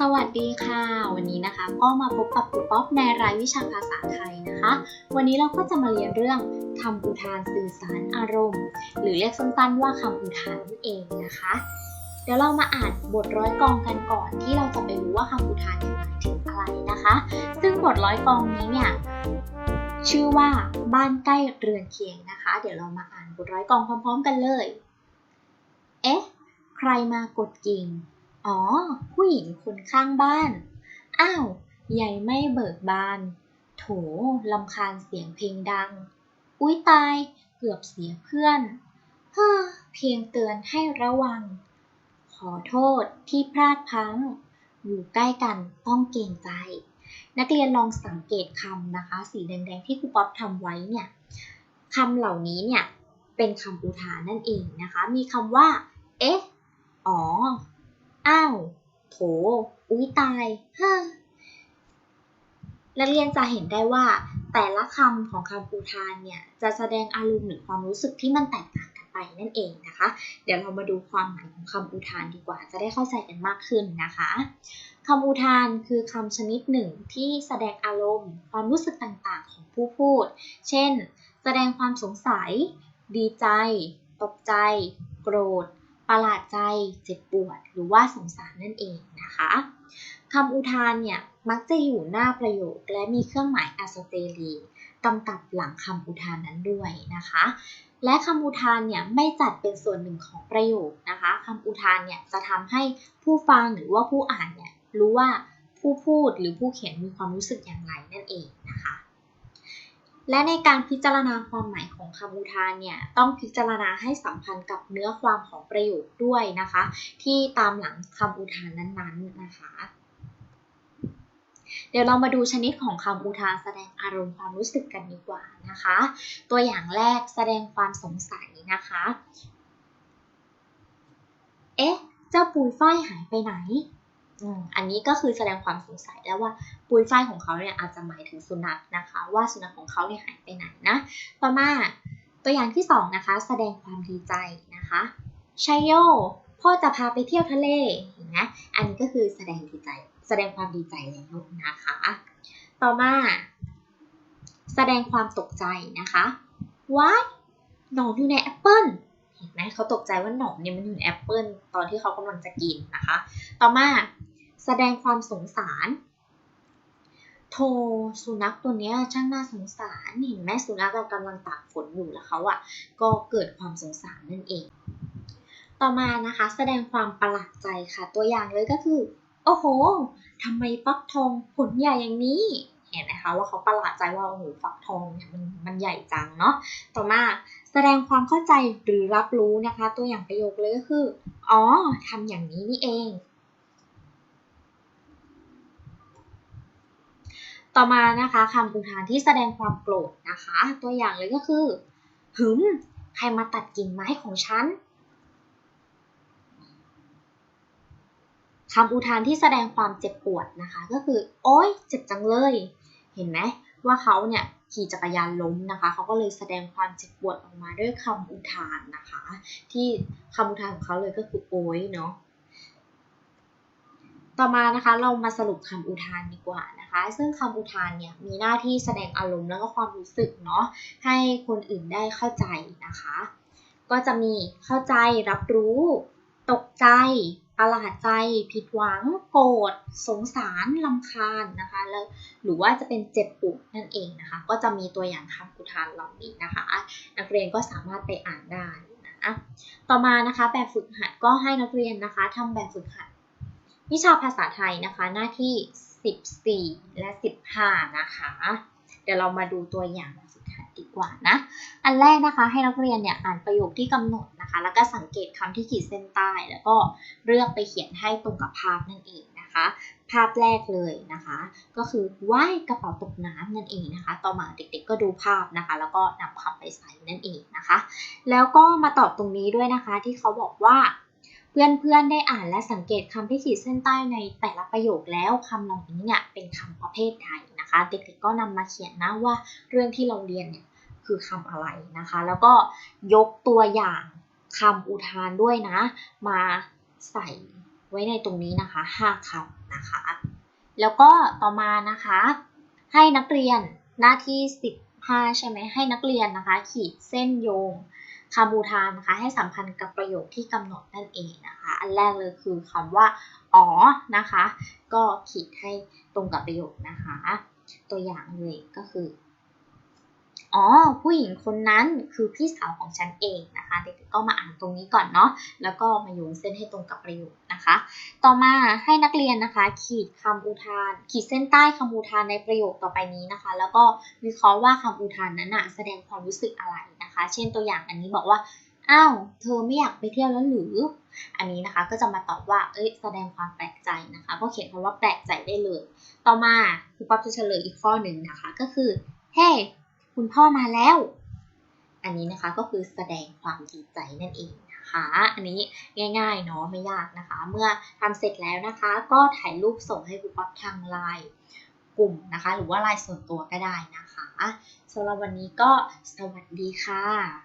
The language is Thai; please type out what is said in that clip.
สวัสดีค่ะ วันนี้นะคะก็มาพบกับครูป๊อปในรายวิชาภาษาไทยนะคะ วันนี้เราก็จะมาเรียนเรื่องคำอุทานสื่อสารอารมณ์ หรือเรียกสั้นๆว่าคำอุทานนั่นเองนะคะ เดี๋ยวเรามาอ่านบทร้อยกองกันก่อนที่เราจะไปรู้ว่าคำอุทานหมายถึงอะไรนะคะ ซึ่งบทร้อยกองนี้เนี่ยชื่อว่าบ้านใกล้เรือนเคียงนะคะ เดี๋ยวเรามาอ่านบทร้อยกองพร้อม ๆ กันเลย เอ๊ะ ใครมากดกิ่ง อ๋อ ผู้หญิงคนข้างบ้าน อ้าว ใหญ่ไม่เบิกบาน โถลำคาญเสียงเพลงดัง อุ๊ยตาย เกือบเสียเพื่อน เฮ้อ เพียงเตือนให้ระวัง ขอโทษที่พลาดพลั้ง อยู่ใกล้กันต้องเกรงใจ นักเรียนลองสังเกตคำนะคะ สีแดงๆที่ครูป๊อปทำไว้เนี่ยคำเหล่านี้เนี่ยเป็นคำอุทานนั่นเองนะคะ มีคำว่า เอ๊ะ โถอุ๊ยตายฮ่านักเรียนจะเห็นได้ว่าแต่ละคำของคำอุทานเนี่ย จะแสดงอารมณ์หรือความรู้สึกที่มันแตกต่างกันไปนั่นเองนะคะ เดี๋ยวเรามาดูความหมายของคำอุทานดีกว่า จะได้เข้าใจกันมากขึ้นนะคะคำอุทานคือคำชนิดหนึ่งที่แสดงอารมณ์ ความรู้สึกต่างๆ ของผู้พูด เช่น แสดงความสงสัย ดีใจ ตกใจ โกรธ ประหลาดใจเจ็บปวด หรือว่าสงสารนั่นเองนะคะคำอุทานเนี่ยมักจะอยู่หน้าประโยคและมีเครื่องหมายอะสเตรีกำกับหลังคำอุทานนั้นด้วยนะคะ และคำอุทานเนี่ยไม่จัดเป็นส่วนหนึ่งของประโยคนะคะคำอุทานเนี่ยจะทำให้ผู้ฟังหรือว่าผู้อ่านเนี่ยรู้ว่าผู้พูดหรือผู้เขียนมีความรู้สึกอย่างไรนั่นเอง และในการพิจารณาความหมายของคำอุทานเนี่ยต้องพิจารณาให้สัมพันธ์กับเนื้อความของประโยคด้วยนะคะ ที่ตามหลังคำอุทานนั้นๆนะคะ เดี๋ยวเรามาดูชนิดของคำอุทานแสดงอารมณ์ความรู้สึกกันดีกว่านะคะ ตัวอย่างแรกแสดงความสงสัยนะคะ เอ๊ะ เจ้าปุยฝ้ายหายไปไหน อันนี้ก็คือแสดงความสงสัยแล้วว่าปุยฝ้ายของเขาเนี่ยอาจจะหมายถึงสุนัขนะคะ ว่าสุนัขของเขาเนี่ยหายไปไหนนะต่อมาตัวอย่างที่สองนะคะแสดงความดีใจนะคะชัยโยพ่อจะพาไปเที่ยวทะเลเห็นไหมอันนี้ก็คือแสดงดีใจ แสดงความดีใจแล้วนะคะ ต่อมา แสดงความตกใจนะคะว้ายหนอนอยู่ในแอปเปิลเห็นไหมเขาตกใจว่าหนอนเนี่ยมันอยู่ในแอปเปิลตอนที่เขากำลังจะกินนะคะ ต่อมา แสดงความสงสาร โทสุนัขตัวนี้ช่างน่าสงสารเห็นไหมสุนัขกำลังตากฝนอยู่แล้วเขาอะก็เกิดความสงสารนั่นเอง ต่อมานะคะแสดงความประหลาดใจค่ะ ตัวอย่างเลยก็คือ โอ้โหทำไมฟักทองผลใหญ่อย่างนี้เห็นไหมคะว่าเขาประหลาดใจว่าโอ้โหฟักทองเนี่ยมันมันใหญ่จังเนาะต่อมาแสดงความเข้าใจหรือรับรู้นะคะ ตัวอย่างประโยคเลยก็คือ อ๋อทำอย่างนี้นี่เอง ต่อมานะคะคำอุทานที่แสดงความโกรธนะคะ ตัวอย่างเลยก็คือ หึม ใครมาตัดกิ่งไม้ของฉันคำอุทานที่แสดงความเจ็บปวดนะคะ ก็คือ โอ๊ย เจ็บจังเลย เห็นไหมว่าเขาเนี่ยขี่จักรยานล้มนะคะ เขาก็เลยแสดงความเจ็บปวดออกมาด้วยคำอุทานนะคะ ที่คำอุทานของเขาเลยก็คือโอ๊ยเนาะ ต่อมานะคะเรามาสรุปคำอุทานดีกว่านะคะ ซึ่งคำอุทานเนี่ยมีหน้าที่แสดงอารมณ์แล้วก็ความรู้สึกเนาะให้คนอื่นได้เข้าใจนะคะ ก็จะมีเข้าใจรับรู้ ตกใจประหลาดใจ ผิดหวัง โกรธสงสารลำคาญนะคะแล้วหรือว่าจะเป็นเจ็บปวดนั่นเองนะคะ ก็จะมีตัวอย่างคำอุทานเหล่านี้นะคะ นักเรียนก็สามารถไปอ่านได้นะต่อมานะคะแบบฝึกหัดก็ให้นักเรียนนะคะทำแบบฝึกหัด วิชาภาษาไทยนะคะ หน้าที่ 14 และ 15 นะคะ เดี๋ยวเรามาดูตัวอย่างฝึกหัดดีกว่านะ อันแรกนะคะให้นักเรียนเนี่ยอ่านประโยคที่กำหนดนะคะ แล้วก็สังเกตคำที่ขีดเส้นใต้ แล้วก็เลือกไปเขียนให้ตรงกับภาพนั่นเองนะคะ ภาพแรกเลยนะคะ ก็คือว่ายกระเป๋าตกน้ำนั่นเองนะคะ ต่อมาเด็กๆก็ดูภาพนะคะ แล้วก็นำคำไปใส่นั่นเองนะคะ แล้วก็มาตอบตรงนี้ด้วยนะคะที่เขาบอกว่า เพื่อนๆได้อ่านและสังเกตคำที่ขีดเส้นใต้ในแต่ละประโยคแล้วคำเหล่านี้เนี่ยเป็นคำประเภทใดนะคะ เด็กๆก็นำมาเขียนนะว่าเรื่องที่เราเรียนเนี่ยคือคำอะไรนะคะ แล้วก็ยกตัวอย่างคำอุทานด้วยนะ มาใส่ไว้ในตรงนี้นะคะ5คำนะคะ แล้วก็ต่อมานะคะ ให้นักเรียนหน้าที่ 15 ใช่ไหมให้นักเรียนนะคะ ขีดเส้นโยง คำบูทานนะคะให้สัมพันธ์กับประโยคที่กำหนดนั่นเองนะคะอันแรกเลยคือคำว่าอ๋อนะคะ ก็ขีดให้ตรงกับประโยคนะคะ ตัวอย่างเลยก็คือ อ๋อ ผู้หญิงคนนั้นคือพี่สาวของฉันเองนะคะเด็กๆก็มาอ่านตรงนี้ก่อนเนาะแล้วก็มาโยงเส้นให้ตรงกับประโยคนะคะ ต่อมาให้นักเรียนนะคะ ขีดคำอุทาน ขีดเส้นใต้คำอุทานในประโยคต่อไปนี้นะคะ แล้วก็วิเคราะห์ว่าคำอุทานนั้นนะแสดงความรู้สึกอะไรนะคะ เช่นตัวอย่างอันนี้บอกว่าอ้าวเธอไม่อยากไปเที่ยวแล้วหรือ อันนี้นะคะก็จะมาตอบว่า เอ้ย แสดงความแปลกใจนะคะ ก็เขียนคำว่าแปลกใจได้เลย ต่อมาครูป๊อปจะเฉลยอีกข้อหนึ่งนะคะ ก็คือ เฮ้ hey, คุณพ่อมาแล้ว อันนี้นะคะก็คือแสดงความดีใจนั่นเองนะคะ อันนี้ง่ายๆเนาะไม่ยากนะคะ เมื่อทำเสร็จแล้วนะคะ ก็ถ่ายรูปส่งให้คุณป๊อปทางไลน์กลุ่มนะคะ หรือว่าไลน์ส่วนตัวก็ได้นะคะสำหรับวันนี้ก็สวัสดีค่ะ